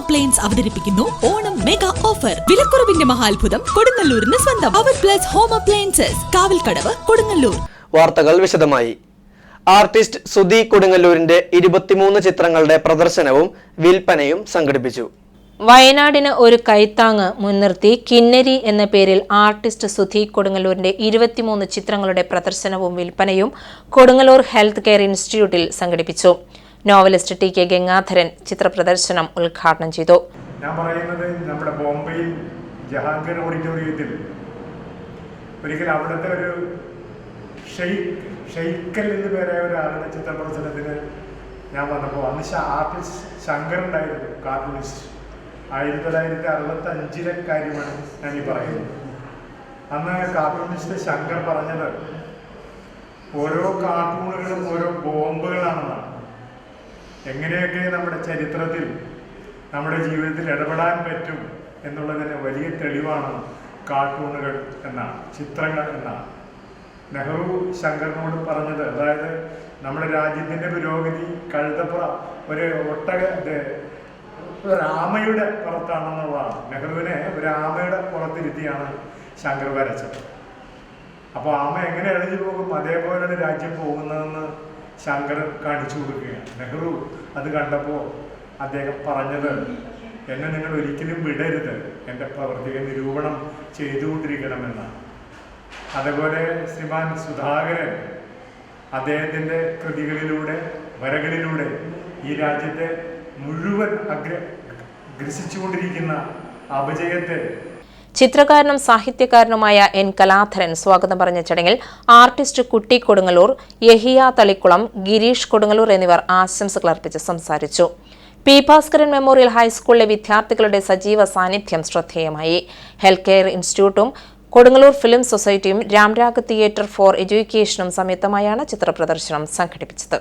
Appliance അവതരിപ്പിക്കുന്നു Onam mega offer വിലക്കുറവിന്റെ മഹാത്ഭുതം കൊടുങ്ങല്ലൂരിന് സ്വന്തം. അവർ plus home appliances Kavalkadavu Kodungallur. വാർത്തകൾ വിശദമായി. ആർട്ടിസ്റ്റ് സുധി കൊടുങ്ങല്ലൂരിന്റെ ഇരുപത്തിമൂന്ന് ചിത്രങ്ങളുടെ പ്രദർശനവും വിൽപ്പനയും സംഘടിപ്പിച്ചു. വയനാടിന് ഒരു കൈത്താങ് മുൻനിർത്തി കിന്നരി എന്ന പേരിൽ ആർട്ടിസ്റ്റ് സുധി കൊടുങ്ങല്ലൂരിന്റെ ഇരുപത്തിമൂന്ന് ചിത്രങ്ങളുടെ പ്രദർശനവും വിൽപ്പനയും കൊടുങ്ങല്ലൂർ ഹെൽത്ത് കെയർ ഇൻസ്റ്റിറ്റ്യൂട്ടിൽ സംഘടിപ്പിച്ചു. നോവലിസ്റ്റ് ടി കെ ഗംഗാധരൻ ചിത്രപ്രദർശനം ഉദ്ഘാടനം ചെയ്തു. ഞാൻ പറയുന്നത് നമ്മുടെ ബോംബെയിൽ ജഹാംഗീർ ഓഡിറ്റോറിയത്തിൽ ഒരിക്കൽ അവിടുത്തെ ഒരു ഷെയ്ക്കൽ എന്ന് പേരായ ഒരാളുടെ ചിത്രപ്രദർശനത്തിന് ഞാൻ വന്നപ്പോൾ അന്ന് ആർട്ടിസ്റ്റ് ശങ്കർ ഉണ്ടായിരുന്നു കാർട്ടൂണിസ്റ്റ്. ആയിരത്തി തൊള്ളായിരത്തി അറുപത്തി അഞ്ചിലെ കാര്യമാണ് ഞാൻ ഈ പറയുന്നത്. അന്ന് കാർട്ടൂണിസ്റ്റ് ശങ്കർ പറഞ്ഞത് ഓരോ കാർട്ടൂണുകളും ഓരോ ബോംബുകളാണെന്നാണ്. എങ്ങനെയൊക്കെ നമ്മുടെ ചരിത്രത്തിൽ നമ്മുടെ ജീവിതത്തിൽ ഇടപെടാൻ പറ്റും എന്നുള്ളതിന് വലിയ തെളിവാണ് കാർട്ടൂണുകൾ എന്നാണ് ചിത്രങ്ങൾ എന്നാണ് നെഹ്റു ശങ്കറിനോട് പറഞ്ഞത് അതായത് നമ്മുടെ രാജ്യത്തിന്റെ പുരോഗതി കഴുതപ്പുറ ഒരു ഒട്ടക രാമയുടെ പുറത്താണെന്നുള്ളതാണ്. നെഹ്റുവിനെ ഒരു ആമയുടെ പുറത്തിരുത്തിയാണ് ശങ്കർ വരച്ചത്. അപ്പോൾ ആമ എങ്ങനെ എഴഞ്ഞു പോകും? അതേപോലെയാണ് രാജ്യം പോകുന്നതെന്ന് ശങ്കർ കാണിച്ചു കൊടുക്കുകയാണ്. നെഹ്റു അത് കണ്ടപ്പോൾ അദ്ദേഹം പറഞ്ഞത് എന്നെ നിങ്ങൾ ഒരിക്കലും വിടരുത്. എന്റെ പ്രവർത്തിക നിരൂപണം ചെയ്തുകൊണ്ടിരിക്കണമെന്നാണ് അതുപോലെ ശ്രീമാൻ സുധാകരൻ അദ്ദേഹത്തിന്റെ കൃതികളിലൂടെ വരകളിലൂടെ ഈ രാജ്യത്തെ മുഴുവൻ അഗ്ര ഗ്രസിച്ചുകൊണ്ടിരിക്കുന്ന അപജയത്തെ ചിത്രകാരനും സാഹിത്യകാരനുമായ എൻ കലാധരൻ സ്വാഗതം പറഞ്ഞ ചടങ്ങിൽ ആർട്ടിസ്റ്റ് കുട്ടി കൊടുങ്ങല്ലൂർ യഹിയ തളിക്കുളം ഗിരീഷ് കൊടുങ്ങല്ലൂർ എന്നിവർ ആശംസകൾ അർപ്പിച്ച് സംസാരിച്ചു. പി ഭാസ്കരൻ മെമ്മോറിയൽ ഹൈസ്കൂളിലെ വിദ്യാർത്ഥികളുടെ സജീവ സാന്നിധ്യം ശ്രദ്ധേയമായി. ഹെൽത്ത് കെയർ ഇൻസ്റ്റിറ്റ്യൂട്ടും കൊടുങ്ങല്ലൂർ ഫിലിം സൊസൈറ്റിയും രാംരാഗ് തിയേറ്റർ ഫോർ എഡ്യൂക്കേഷനും സംയുക്തമായാണ് ചിത്രപ്രദർശനം സംഘടിപ്പിച്ചത്.